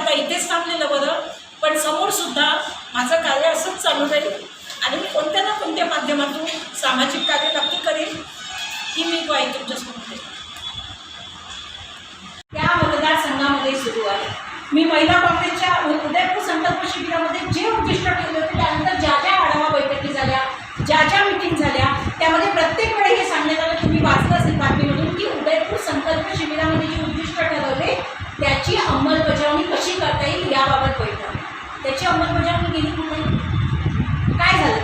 आता इथेच थांबलेलं बरं. पण समोर सुद्धा माझं कार्य असंच चालू राहील. आणि मी कोणत्या ना कोणत्या माध्यमातून सामाजिक कार्य नक्की करेन ही मी ग्वाही तुमच्यासमोर त्या मतदारसंघामध्ये सुरू आहे. मी महिला काँग्रेसच्या उदयपूर संकल्प शिबिरामध्ये जे उद्दिष्ट ठेवले होते त्यानंतर ज्या ज्या आढावा बैठकी झाल्या ज्या ज्या मिटिंग झाल्या त्यामध्ये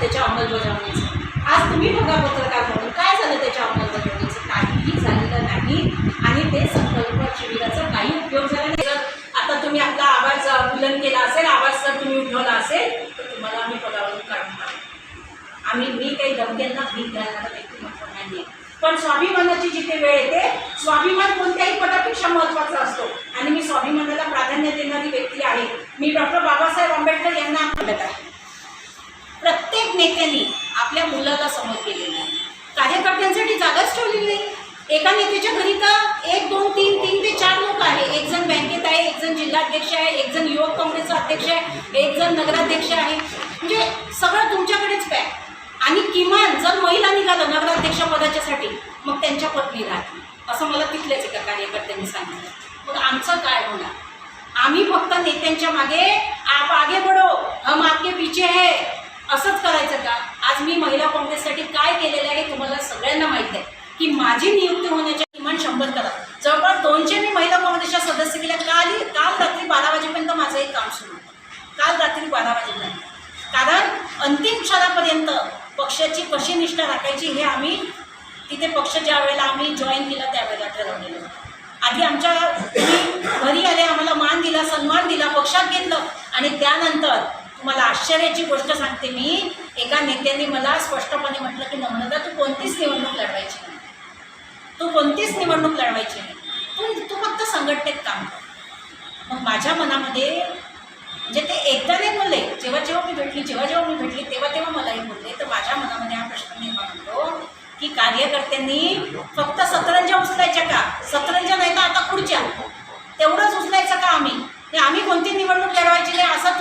त्याच्या अंमलबजावणीचं? आज तुम्ही बघा पत्रकार म्हणून काय झालं त्याच्या अंमलबजावणीचं? काहीही झालेलं नाही. आणि ते संकल्प शिबिराचा काही उपयोग झाला नाही. जर आता तुम्ही आपला आवाज अ, बुलंद केला असेल आवाज जर तुम्ही उठवला असेल तर तुम्हाला आम्ही पदावरून काढून आम्ही मी काही दमक्यांना भीक घालणारा व्यक्तिमत्व नाही आहे पण स्वाभिमानाची जिथे वेळ येते स्वाभिमान कोण आपल्या मुलाला समोर केलेलं आहे. कार्यकर्त्यांसाठी जागाच ठेवलेली नाही. एका नेत्याच्या घरी तर एक दोन तीन तीन ते चार लोक आहे. एक जण बँकेत आहे एक जण जिल्हाध्यक्ष आहे एक जण युवक काँग्रेसचा अध्यक्ष आहे एक जण नगराध्यक्ष आहे. म्हणजे सगळं तुमच्याकडेच पॅक. आणि किमान जर महिला निघालं नगराध्यक्ष पदाच्यासाठी मग त्यांच्या पत्नी राहतील. असं मला तिथलेच एका कार्यकर्त्यांनी सांगितलं. मग आमचं काय होणार? आम्ही फक्त नेत्यांच्या मागे आप आगे बढो. हम आपके पीछे है. असंच करायचं का? आज मी महिला काँग्रेससाठी काय केलेलं आहे तुम्हाला सगळ्यांना माहीत आहे. की माझी नियुक्ती होण्याच्या किमान शंभर करा. जवळपास दोनशे मी महिला काँग्रेसच्या सदस्य केल्या काल काल रात्री बारा वाजेपर्यंत माझं एक काम सुरू होतं. काल रात्री बारा वाजेपर्यंत. कारण अंतिम क्षणापर्यंत पक्षाची कशी निष्ठा राखायची हे आम्ही तिथे पक्ष ज्या वेळेला आम्ही जॉईन केला त्यावेळेला ठरवलेलं होतं. आधी आमच्या घरी आले आम्हाला मान दिला सन्मान दिला पक्षात घेतलं आणि त्यानंतर तुम्हाला आश्चर्याची गोष्ट सांगते मी. एका नेत्याने मला स्पष्टपणे म्हटलं की नम्रता तू कोणतीच निवडणूक लढवायची नाही. तू कोणतीच निवडणूक लढवायची नाही. तू तू फक्त संघटनेत काम कर. मग माझ्या मनामध्ये म्हणजे ते एकदा नाही बोलले जेव्हा जेव्हा मी भेटली जेव्हा जेव्हा मी भेटली तेव्हा तेव्हा मलाही बोलले. तर माझ्या मनामध्ये हा प्रश्न निर्माण होतो की कार्यकर्त्यांनी फक्त सतरंजा उचलायच्या का? सतरंजा नाही तर आता खुर्च्या. तेवढंच उचलायचं का आम्ही? आम्ही कोणती निवडणूक लढवायची नाही? असं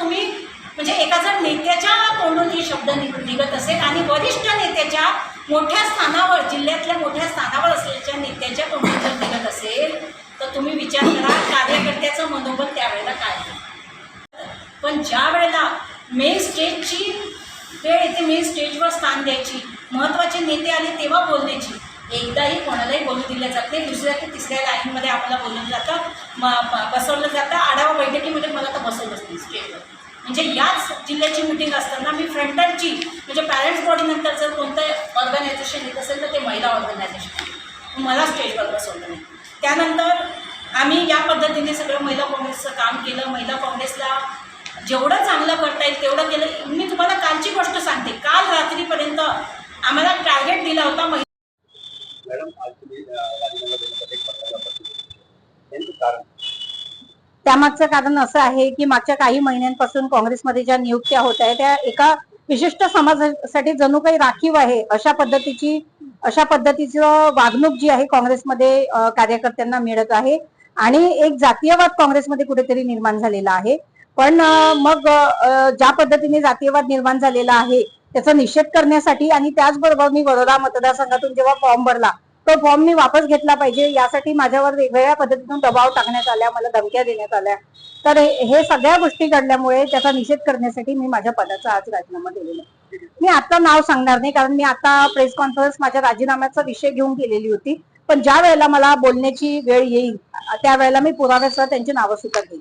म्हणजे एका जर नेत्याच्या तोंडून हे शब्द निघत असेल आणि वरिष्ठ नेत्याच्या मोठ्या स्थानावर जिल्ह्यातल्या मोठ्या स्थानावर असलेल्या नेत्याच्या तोंडून जर निघत असेल तर तुम्ही विचार करा कार्यकर्त्याचं मनोबल त्यावेळेला काय पण ज्या वेळेला मेन स्टेजची वेळ येते मेन स्टेजवर स्थान द्यायची महत्त्वाचे नेते आले तेव्हा बोलण्याची. एकदाही कोणालाही बोलू दिलं जात नाही दुसऱ्या ते तिसऱ्या लाईनमध्ये आपल्याला बोललं जातं म बसवलं जातं आढावा बैठकीमध्ये मला तर बसवलंच नाही स्टेजवर म्हणजे याच जिल्ह्याची मिटिंग असताना मी फ्रंटरची म्हणजे पॅरेंट्स बॉडी नंतर जर कोणतं ऑर्गनायझेशन येत असेल तर ते महिला ऑर्गनायझेशन मला स्टेजवर बसवलं नाही. त्यानंतर आम्ही या पद्धतीने सगळं महिला काँग्रेसचं काम केलं. महिला काँग्रेसला जेवढं चांगलं करता येईल तेवढं केलं. मी तुम्हाला कालची गोष्ट सांगते. काल रात्रीपर्यंत आम्हाला टार्गेट दिला होता महिला मॅडम आज तुम्ही अ, राजीनामा देण्यासाठी एक पत्रकार परिषद नेमकं कारण त्यामागचं कारण असं आहे की मागच्या काही महिन्यांपासून काँग्रेसमध्ये ज्या नियुक्त्या होत आहेत त्या एका विशिष्ट समाजासाठी जणू काही राखीव आहे अशा पद्धतीची अशा पद्धतीचं वागणूक जी आहे काँग्रेसमध्ये कार्यकर्त्यांना मिळत आहे. आणि एक जातीयवाद काँग्रेसमध्ये कुठेतरी निर्माण झालेला आहे. पण मग ज्या पद्धतीने जातीयवाद निर्माण झालेला आहे त्याचा निषेध करण्यासाठी आणि त्याचबरोबर मी वडोदा मतदारसंघातून जेव्हा फॉर्म भरला तो फॉर्म मी वापस घेतला पाहिजे. यासाठी माझ्यावर वेगवेगळ्या पद्धतीतून दबाव टाकण्यात आल्या मला धमक्या देण्यात आल्या. तर हे सगळ्या गोष्टी घडल्यामुळे त्याचा निषेध करण्यासाठी मी माझ्या पदाचा आज राजीनामा दिलेला मी आता नाव सांगणार नाही कारण मी आता प्रेस कॉन्फरन्स माझ्या राजीनाम्याचा विषय घेऊन गेलेली होती. पण ज्या वेळेला मला बोलण्याची वेळ येईल त्यावेळेला मी पुराव्यासह त्यांची नावं सुद्धा घेईन